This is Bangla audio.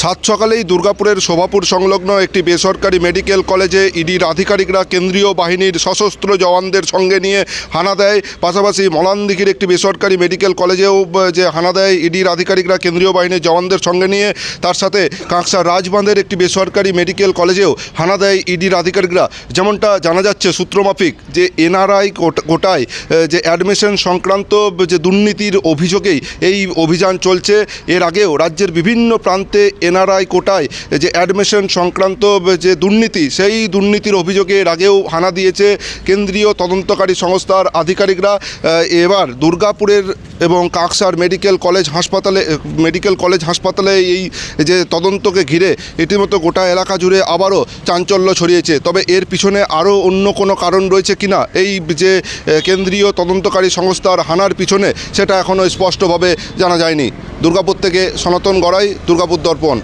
সাত সকালেই দুর্গাপুরের শোভাপুর সংলগ্ন একটি বেসরকারি মেডিকেল কলেজে ইডির আধিকারিকরা কেন্দ্রীয় বাহিনীর সশস্ত্র জওয়ানদের সঙ্গে নিয়ে হানা দেয়। পাশাপাশি মলানদিঘির একটি বেসরকারি মেডিকেল কলেজেও যে হানা দেয় ইডির আধিকারিকরা কেন্দ্রীয় বাহিনীর জওয়ানদের সঙ্গে নিয়ে তার সাথে কাঁকসা রাজবাঁধের একটি বেসরকারি মেডিকেল কলেজেও হানা দেয় ইডির আধিকারিকরা। যেমনটা জানা যাচ্ছে সূত্রমাফিক যে এনআরআই আহ, যে অ্যাডমিশন সংক্রান্ত যে দুর্নীতির অভিযোগেই এই অভিযান চলছে এর আগেও রাজ্যের বিভিন্ন প্রান্তে এনআরআই কোটায় যে অ্যাডমিশন সংক্রান্ত যে দুর্নীতি, সেই দুর্নীতির অভিযোগে এর আগেও হানা দিয়েছে কেন্দ্রীয় তদন্তকারী সংস্থার আধিকারিকরা। এবার দুর্গাপুরের এবং কাকসার মেডিকেল কলেজ হাসপাতালে, মেডিকেল কলেজ হাসপাতালে এই যে তদন্তকে ঘিরে ইতিমধ্যে গোটা এলাকা জুড়ে আবারও চাঞ্চল্য ছড়িয়েছে। তবে এর পিছনে আরও অন্য কোনো কারণ রয়েছে কিনা, এই যে কেন্দ্রীয় তদন্তকারী সংস্থার হানার পিছনে সেটা এখনও স্পষ্টভাবে জানা যায়নি। দুর্গাপুর থেকে সনাতন গড়াই, দুর্গাপুর দর্পণ।